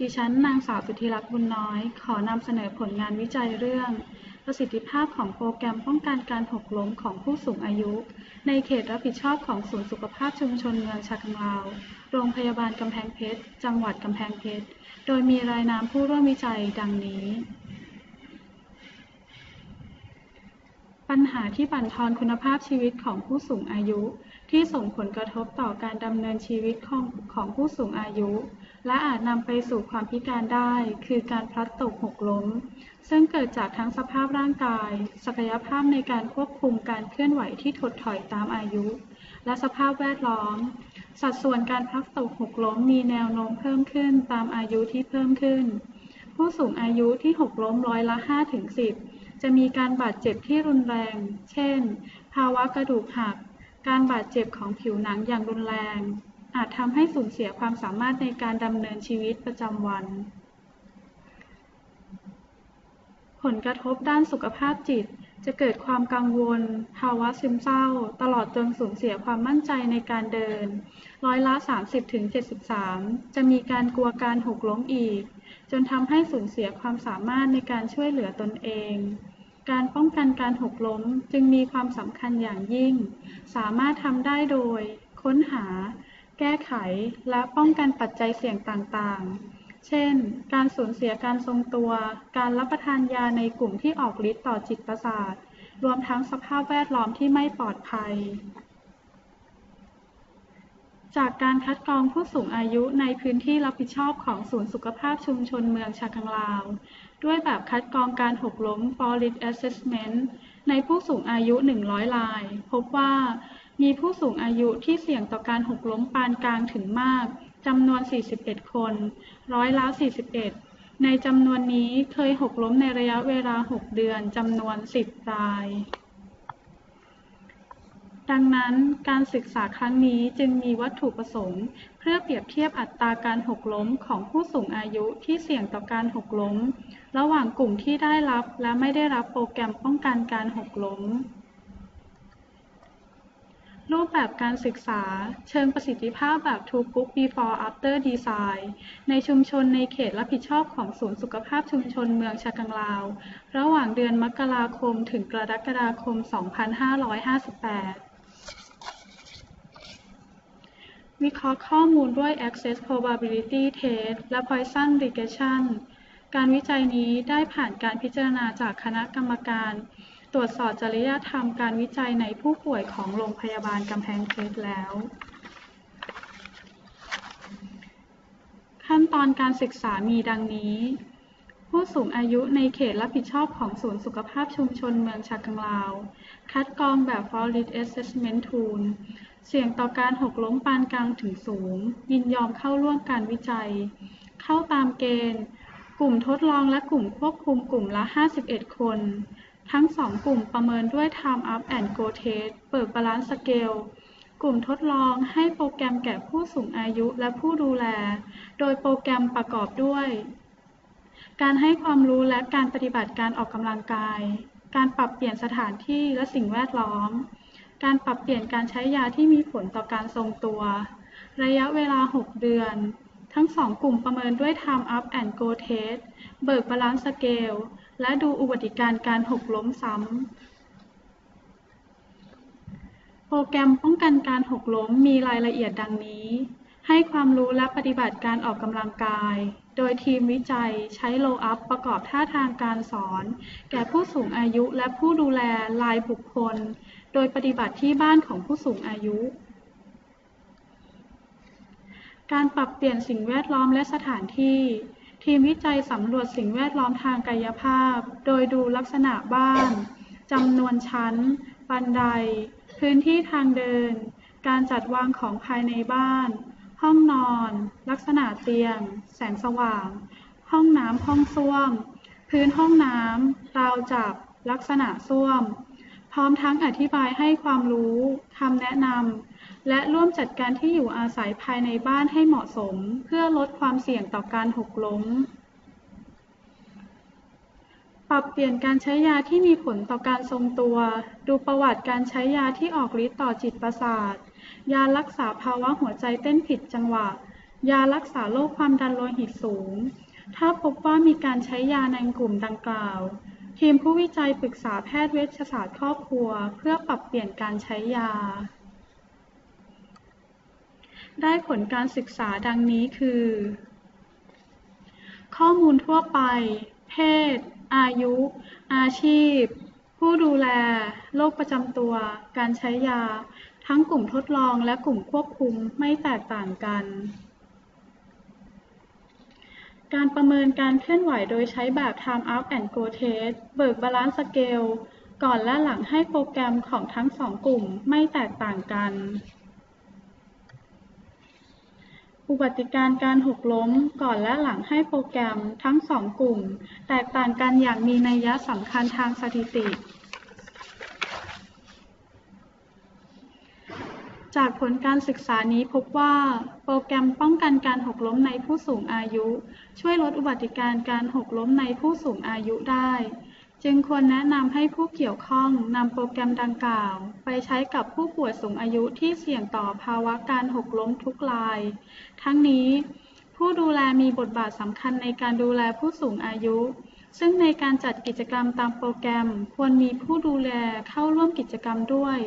ดิฉันนางสาวสุธิรักษ์บุญน้อย ขอนำเสนอผลงานวิจัยเรื่อง ประสิทธิภาพของโปรแกรมป้องกันการหกล้มของผู้สูงอายุ ในเขตรับผิดชอบของศูนย์สุขภาพชุมชนเมืองชากังลาว โรงพยาบาลกำแพงเพชร จังหวัดกำแพงเพชร โดยมีรายนามผู้ร่วมวิจัยดังนี้ ปัญหาที่บั่นทอนคุณภาพชีวิตของผู้สูงอายุ ที่ส่งผลกระทบต่อการดำเนินชีวิตของของผู้สูงอายุ และอาจนำไปสู่ความพิการได้ คือการพลัดตกหกล้ม ซึ่งเกิดจากทั้งสภาพร่างกาย ศักยภาพในการควบคุมการเคลื่อนไหวที่ถดถอยตามอายุ และสภาพแวดล้อม สัดส่วนการพลัดตกหกล้มมีแนวโน้มเพิ่มขึ้นตามอายุที่เพิ่มขึ้น ผู้สูงอายุที่หกล้มร้อยละ5ถึง10 จะมีการบาดเจ็บที่รุนแรง เช่น ภาวะกระดูกหัก การบาดเจ็บของผิวหนังอย่างรุนแรง อาจทำให้สูญเสียความสามารถในการดำเนินชีวิตประจำวัน ผลกระทบด้านสุขภาพจิต จะเกิดความกังวล ภาวะซึมเศร้า ตลอดจนสูญเสียความมั่นใจในการเดิน ร้อยละ 30-73 จะมีการกลัวการหกล้มอีก จนทำให้สูญเสียความสามารถในการช่วยเหลือตนเองการป้องกันการหกล้มจึงมีความสำคัญอย่างยิ่ง สามารถทำได้โดย ค้นหา แก้ไข และป้องกันปัจจัยเสี่ยงต่างๆ เช่น การสูญเสียการทรงตัว การรับประทานยาในกลุ่มที่ออกฤทธิ์ต่อจิตประสาท รวมทั้งสภาพแวดล้อมที่ไม่ปลอดภัย จากการคัดกรองผู้สูงอายุในพื้นที่รับผิดชอบของศูนย์สุขภาพชุมชนเมืองชากังลาว ด้วยแบบคัดกรองการหกล้ม for risk assessment ในผู้สูงอายุ 100 ราย พบว่า มีผู้สูงอายุที่เสี่ยงต่อการหกล้มปานกลางถึงมาก จำนวน 41 คน ร้อยละ 41 ในจำนวนนี้เคยหกล้มในระยะเวลา 6 เดือน จำนวน 10 ราย ดังนั้นการศึกษาครั้งนี้จึงมีวัตถุประสงค์ เพื่อเปรียบเทียบอัตราการหกล้มของผู้สูงอายุที่เสี่ยงต่อการหกล้ม ระหว่างกลุ่มที่ได้รับและไม่ได้รับโปรแกรมป้องกันการหกล้ม รูปแบบการศึกษาเชิงประสิทธิภาพแบบ Two Group Before After Design ในชุมชนในเขตรับผิดชอบของศูนย์สุขภาพชุมชนเมืองชากังลาว ระหว่างเดือนมกราคมถึงกรกฎาคม 2558 วิเคราะห์ข้อมูลด้วย Access Probability Test และ Poisson Regression การวิจัยนี้ได้ผ่านการพิจารณาจากคณะกรรมการ รวจสอบจริยธรรมการวิจัยในผู้ป่วยของโรงพยาบาลกำแพงเพชรแล้ว ขั้นตอนการศึกษามีดังนี้ ผู้สูงอายุในเขตรับผิดชอบของศูนย์สุขภาพชุมชนเมืองชากังลาว คัดกรองแบบ For Risk Assessment Tool เสี่ยงต่อการหกล้มปานกลางถึงสูง ยินยอมเข้าร่วมการวิจัย เข้าตามเกณฑ์ กลุ่มทดลองและกลุ่มควบคุมกลุ่มละ 51 คน ทั้งสองกลุ่มประเมินด้วย Time Up and Go Test เปิดบาลานซ์สเกลกลุ่มทดลองให้โปรแกรมแก่ผู้สูงอายุและผู้ดูแล โดยโปรแกรมประกอบด้วย การให้ความรู้และการปฏิบัติการออกกำลังกาย การปรับเปลี่ยนสถานที่และสิ่งแวดล้อม การปรับเปลี่ยนการใช้ยาที่มีผลต่อการทรงตัว ระยะเวลา 6 เดือน ทั้งสองกลุ่มประเมินด้วย Time Up and Go Test เบิกบาลานซ์สเกล และดูอุบัติการ์การหกล้มซ้ำ โปรแกรมป้องกันการหกล้มมีรายละเอียดดังนี้ ให้ความรู้และปฏิบัติการออกกำลังกาย โดยทีมวิจัยใช้โลอัพประกอบท่าทางการสอน แก่ผู้สูงอายุและผู้ดูแลรายบุคคล โดยปฏิบัติที่บ้านของผู้สูงอายุการปรับเปลี่ยนสิ่งแวดล้อมและสถานที่ ทีมวิจัยสำรวจสิ่งแวดล้อมทางกายภาพ โดยดูลักษณะบ้านจำนวนชั้น บันได พื้นที่ทางเดิน การจัดวางของภายในบ้าน ห้องนอน ลักษณะเตียง แสงสว่าง ห้องน้ำห้องส้วม พื้นห้องน้ำราวจับ ลักษณะส้วม พร้อมทั้งอธิบายให้ความรู้คำแนะนำ และร่วมจัดการที่อยู่อาศัยภายในบ้านให้เหมาะสม เพื่อลดความเสี่ยงต่อการหกล้ม ปรับเปลี่ยนการใช้ยาที่มีผลต่อการทรงตัว ดูประวัติการใช้ยาที่ออกฤทธิ์ต่อจิตประสาท ยารักษาภาวะหัวใจเต้นผิดจังหวะ ยารักษาโรคความดันโลหิตสูง ถ้าพบว่ามีการใช้ยาในกลุ่มดังกล่าว ทีมผู้วิจัยปรึกษาแพทย์เวชศาสตร์ครอบครัว เพื่อปรับเปลี่ยนการใช้ยา ได้ผลการศึกษาดังนี้คือ ข้อมูลทั่วไป เพศ อายุ อาชีพ ผู้ดูแล โรคประจำตัว การใช้ยา ทั้งกลุ่มทดลองและกลุ่มควบคุมไม่แตกต่างกัน การประเมินการเคลื่อนไหวโดยใช้แบบ Time Up and Go Test เบิกบาลานซ์สเกล ก่อนและหลังให้โปรแกรมของทั้งสองกลุ่มไม่แตกต่างกัน อุบัติการการหกล้มก่อนและหลังให้โปรแกรมทั้งสองกลุ่ม แตกต่างกันอย่างมีนัยยะสำคัญทางสถิติ จากผลการศึกษานี้พบว่า โปรแกรมป้องกันการหกล้มในผู้สูงอายุ ช่วยลดอุบัติการการหกล้มในผู้สูงอายุได้ จึงควรแนะนำให้ผู้เกี่ยวข้องนำโปรแกรมดังกล่าว ไปใช้กับผู้ป่วยสูงอายุที่เสี่ยงต่อภาวะการหกล้มทุกราย ทั้งนี้ ผู้ดูแลมีบทบาทสำคัญในการดูแลผู้สูงอายุ ซึ่งในการจัดกิจกรรมตามโปรแกรม ควรมีผู้ดูแลเข้าร่วมกิจกรรมด้วย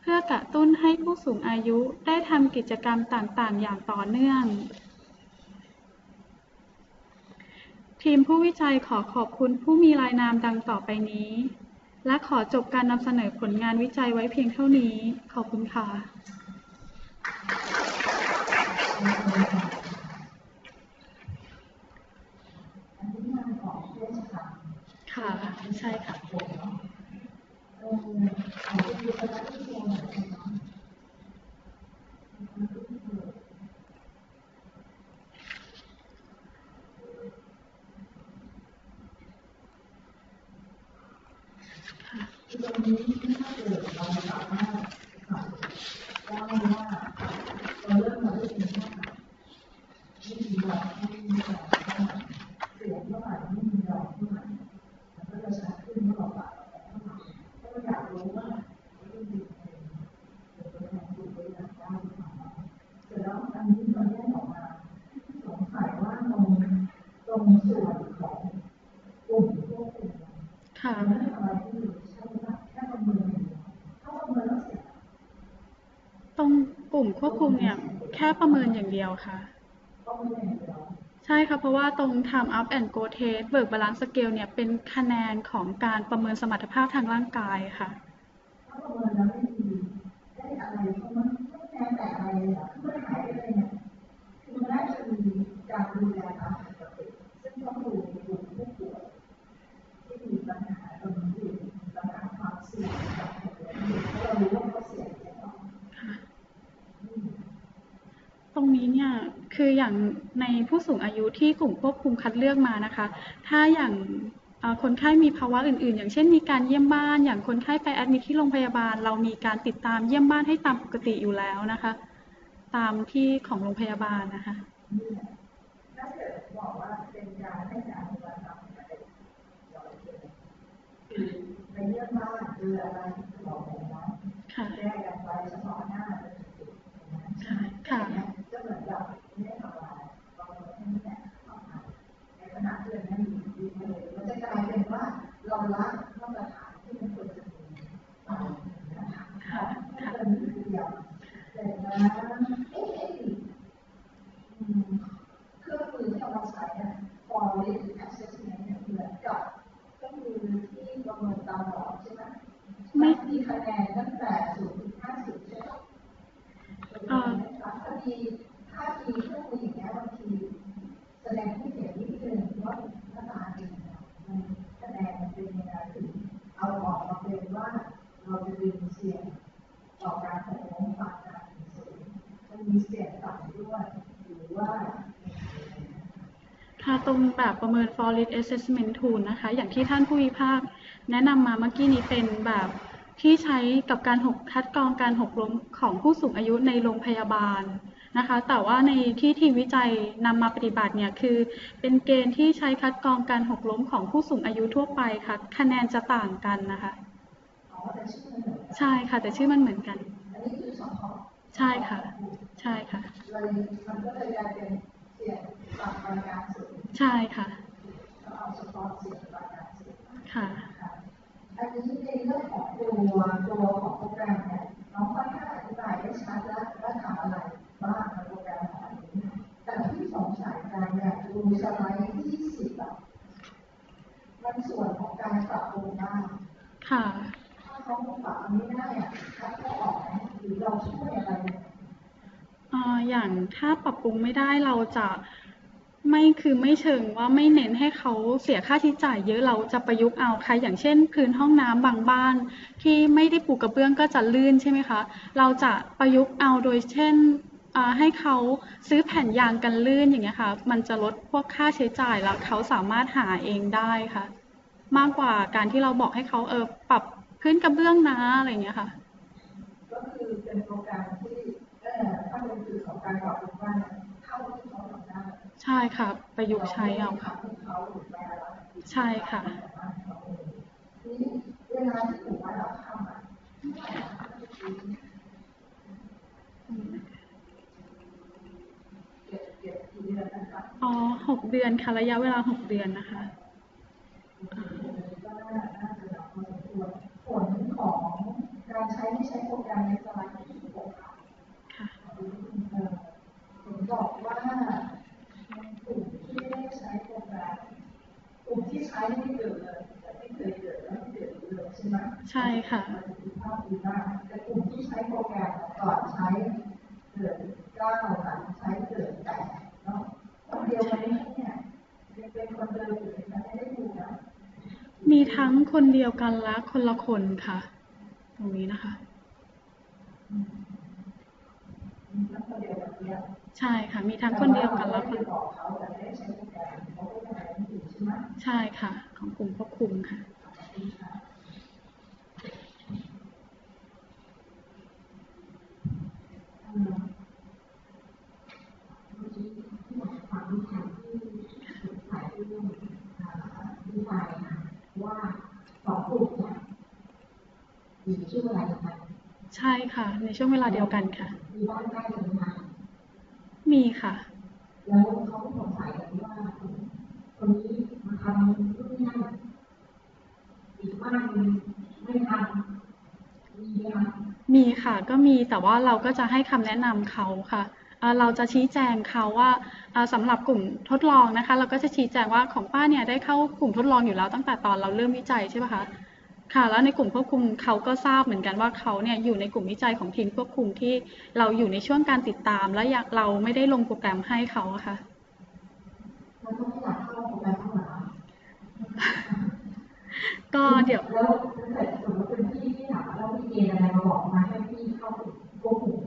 เพื่อกระตุ้นให้ผู้สูงอายุได้ทำกิจกรรมต่างๆ อย่างต่อเนื่อง ทีมผู้วิจัยขอขอบคุณผู้มีรายนามดังต่อไปนี้ และขอจบการนำเสนอผลงานวิจัยไว้เพียงเท่านี้ ขอบคุณค่ะ ค่ะ ใช่ค่ะ ผมเนาะเอออาจจะมีคณะที่เรียนเหมือนกันเนาะคือตรงนี้ถ้าเกิดเราสามารถเล่าว่าเราเริ่มมาด้วยเป็นข้อหาไม่มีดอกไม่มีดอกเท่าไหร่เสียงเท่าไหร่ไม่มีดอกเท่าไหร่มันก็จะชัดขึ้นเมื่อเราปรับแต่เท่าไหร่ถ้าเราอยากรู้ว่าเรื่องดีเป็นเป็นตัวแทนดูตัวอย่างได้หรือเปล่าเสร็จแล้วอันนี้เราแยกออกมาสงสัยว่าตรงตรงส่วนของกลุ่มพวกกลุ่ม ค่ะ ไม่ได้อะไรที่ใช่ไหมแค่ประเมินอย่างเดียวถ้าประเมินแล้วเสร็จ ตรงกลุ่ม คุมเนี่ยแค่ประเมินอย่างเดียวค่ะประใช่ค่ะ เพราะว่าตรง Time Up and Go Test เบิกบาลานซ์สเกลเนี่ยเป็นคะแนนของการประเมินสมรรถภาพทางร่างกายค่ะถ้าประเคืออย่างในผู้สูงอายุที่กลุ่มควบคุมคัดเลือกมานะคะ ถ้าอย่างเอ่อคนไข้มีภาวะอื่น ๆ อย่างเช่นมีการเยี่ยมบ้าน อย่างคนไข้ไปแอดมิทที่โรงพยาบาล เรามีการติดตามเยี่ยมบ้านให้ตามปกติอยู่แล้วนะคะ ตามที่ของโรงพยาบาลนะคะนี่แ risk assessment tool นะคะ อย่างที่ท่านผู้วิพากษ์แนะนำมาเมื่อกี้นี้เป็นแบบที่ใช้กับการหกคัดกรองการหกล้มของผู้สูงอายุในโรงพยาบาลนะคะ แต่ว่าในที่ทีมวิจัยนำมาปฏิบัติเนี่ยคือ เป็นเกณฑ์ที่ใช้คัดกรองการหกล้มของผู้สูงอายุทั่วไปค่ะ คะแนนจะต่างกันนะคะ ใช่ค่ะ แต่ชื่อมันเหมือนกัน ใช่ค่ะ ใช่ค่ะ ใช่ค่ะ เอาเฉพาะเสียงปานกลางสูงค่ะค่ะอันนี้ในเรื่องของตัวตัวของโปรแกรมเนี่ยน้องค่อนข้างอธิบายได้ชัดแล้วว่าทำอะไรบ้างในโปรแกรมของอันนี้แต่ที่สงสัยกันเนี่ยดูสไลด์ที่สิบอะมันส่วนของการปรับปรุงบ้างค่ะถ้าเขาปรับอันนี้ได้อะคัดเขาออกไหมหรือเราช่วยอะไรเนี่ยเอ่ออย่างถ้าปรับปรุงไม่ได้เราจะ ไม่คือไม่เชิงว่าไม่เน้นให้เขาเสียค่าใช้จ่ายเยอะเราจะประยุกต์เอาค่ะอย่างเช่นพื้นห้องน้ำบางบ้าน ที่ไม่ได้ปูกระเบื้องก็จะลื่นใช่ไหมคะเราจะประยุกต์เอาโดยเช่นให้เขาซื้อแผ่นยางกันลื่นอย่างเงี้ยค่ะมันจะลดพวกค่าใช้จ่ายแล้วเขาสามารถหาเองได้ค่ะ มากกว่าการที่เราบอกให้เขาเออปรับพื้นกระเบื้องนะอะไรเงี้ยค่ะ ก็คือเป็นโปรแการที่เอ่อถ้าเป็นสื่อของการปรับปรุงบ้าน ใช่ค่ะ ประยุกต์ใช้เอาค่ะ ใช่ค่ะ อ๋อหกเดือนค่ะ ระยะเวลาหกเดือนนะคะก็น่าน่าจะหนักพอสมควรผลของการใช้ไม่ใช้โปรแกรมในสไลด์ที่สิบหกค่ะ ค่ะ เอ่อผมบอกว่าในกลุ่มที่ไม่ได้ใช้โปรแกรมกลุ่มที่ใช้ไม่เกิดเลยแต่ไม่เคยเกิดแล้วเกิดเลยใช่ไหม ใช่ค่ะ ประสิทธิภาพดีมากแต่กลุ่มที่ใช้โปรแกรมก่อนใช้เกิด เก้าหลังใช้เกิดแปดเนาะคนเดียวกันนี้เนี่ยเป็นคนเดิมอยู่ในนั้นไม่ได้ดูนะมีทั้งคนเดียวกันและคนละคนค่ะ ตรงนี้นะคะใช่ค่ะ มีทั้งคนเดียวกันและคนใช่ค่ะ ของกลุ่มควบคุมค่ะ ความวิจัยที่สงสัยเรื่องวิจัยนะว่าสองกลุ่มเนี่ยมีช่วงเวลาเดียวกัน ใช่ค่ะ ในช่วงเวลาเดียวกันค่ะ มีบ้านใกล้กันไหมคะมีค่ะ แล้วเขาสงสัยกันว่าคนนี้มาทำนู่นนี่นั่นอีกบ้านหนึงไม่ทำมีไหมคะมีค่ะ ก็มีแต่ว่าเราก็จะให้คำแนะนำเขาค่ะเอ่อเราจะชี้แจงเขาว่าเอ่อสำหรับกลุ่มทดลองนะคะ เราก็จะชี้แจงว่าของป้าเนี่ยได้เข้ากลุ่มทดลองอยู่แล้วตั้งแต่ตอนเราเริ่มวิจัยใช่ไหมคะ ค่ะแล้วในกลุ่มควบคุมเขาก็ทราบเหมือนกันว่าเขาเนี่ยอยู่ในกลุ่มวิจัยของทีมควบคุมที่เราอยู่ในช่วงการติดตาม และอยากเราไม่ได้ลงโปรแกรมให้เขาอะค่ะแล้วก็ไม่อยากเข้าโปรแกรมเข้ามาก็เดี๋ยวแล้วถ้าเกิดสมมติเป็นพี่ที่ถามว่าพี่เกณฑ์อะไรมาบอกมาให้พี่เข้าควบคุม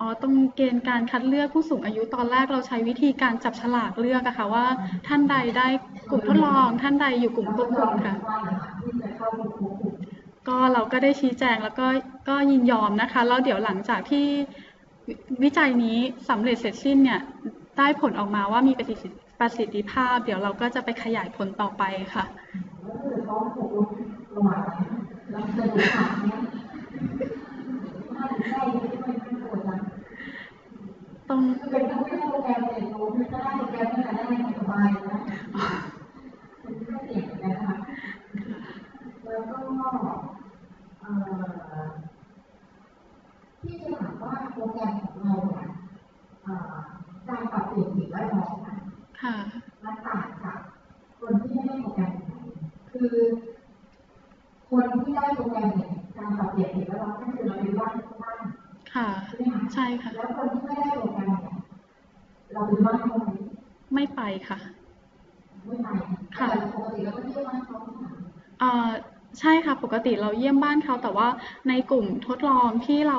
อ๋อ ตรงเกณฑ์การคัดเลือกผู้สูงอายุตอนแรกเราใช้วิธีการจับฉลากเลือกอะค่ะว่า ท่านใดได้กลุ่มทดลอง ท่านใดอยู่กลุ่มควบคุมค่ะ ก็เราก็ได้ชี้แจงแล้วก็ก็ยินยอมนะคะ แล้วเดี๋ยวหลังจากที่วิจัยนี้สำเร็จเสร็จสิ้นเนี่ยได้ผลออกมาว่ามีประสิทธิประสิทธิภาพ เดี๋ยวเราก็จะไปขยายผลต่อไปค่ะ ตรงคือเป็นทั้งไม่ได้โปรแกรมเลยรู้ไม่ได้โปรแกรมไม่ได้ไม่สบายนะมันก็เสี่ยงเหมือนกันนะคะแล้วก็เอ่อที่จะถามว่าโปรแกรมของเราเนี่ยเอ่อการปรับเปลี่ยนสิ่งแวดล้อมอะ ค่ะ มันต่างจากคนที่ไม่ได้โปรแกรมไหนคือ คนที่ได้โปรแกรมเนี่ยการปรับเปลี่ยนสิ่งแวดล้อมก็คือเราไปบ้านบ้าน ค่ะ ใช่ไหมคะ ใช่ค่ะ แล้วคนที่ไม่ได้โปรแกรมเนี่ยเราไปบ้านเขาไหม ไม่ไปค่ะ ไม่ไป ค่ะ แต่ปกติเราก็เที่ยวบ้านเขาค่ะ เอ่อใช่ค่ะ ปก ติเราเยี่ยมบ้านเขาแต่ว่าในกลุ่มทดลองที่เรา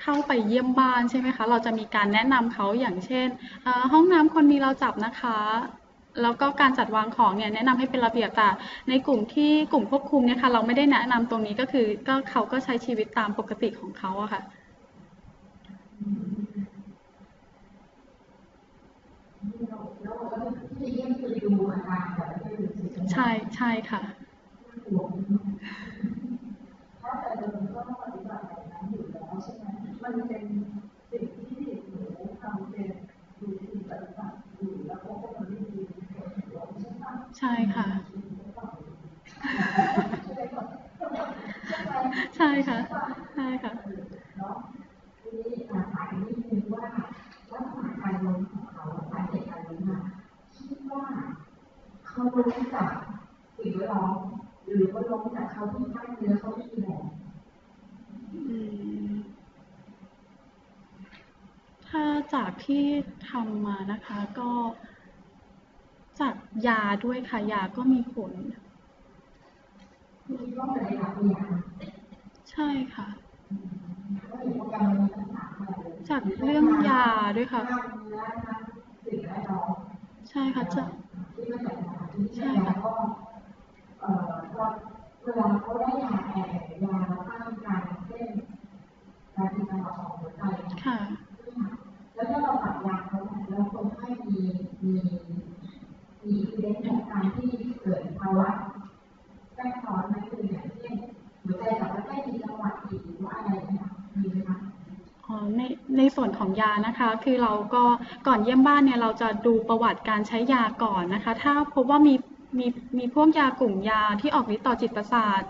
เข้าไปเยี่ยมบ้านใช่ไหมคะ เราจะมีการแนะนำเขาอย่างเช่นเอ่อห้องน้ำคนนี้เราจับนะคะแล้วก็การจัดวางของเนี่ยแนะนำให้เป็นระเบียบแต่ในกลุ่มที่กลุ่มควบคุมเนี่ยค่ะเราไม่ได้แนะนำตรงนี้ก็คือก็เขาก็ใช้ชีวิตตามปกติของเขาอะค่ะแล้วเราก็ที่จะเยี่ยมคือดูอาการแต่ไม่ได้ดูสิใช่ใช่ค่ะ Thank you. จากที่ทำมานะคะก็จากยาด้วยค่ะ ยาก็มีผล ใช่ค่ะ จากเรื่องยาด้วยค่ะ ใช่ค่ะจะที่มาจากสถานที่ใช่แล้วก็เอ่อเวลาเขาได้ยาแอร์ยาต้านการเส้นการติดต่อของหัวใจนะค่ะ แล้วถ้าเราตัดยาเขาเนี่ยแล้วคนไข้มีมีมีอิเดนของการที่เกิดภาวะแทรกซ้อนไหมคืออย่างเช่นหัวใจกับหัวใจมีจังหวะผิดหรือว่าอะไรเนี่ยมีไหมคะ อ๋อในในส่ วนของยานะคะ คือเราก็ก่อนเยี่ยมบ้านเนี่ยเราจะดูประวัติการใช้ยาก่อนนะคะ ถ้าพบว่ามีมีมีพวกยากลุ่มยาที่ออกฤทธิ์ต่อจิตประสาท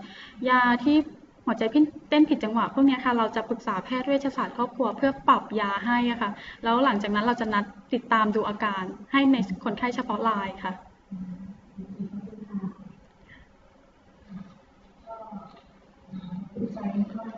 ยาที่หัวใจพิ้นเต้นผิดจังหวะพวกนี้ค่ะ เราจะปรึกษาแพทย์เวชศาสตร์ครอบครัวเพื่อปรับยาให้ะค่ะ แล้วหลังจากนั้นเราจะนัดติดตามดูอาการให้ในคนไข้เฉพาะรายค่ะวิจัย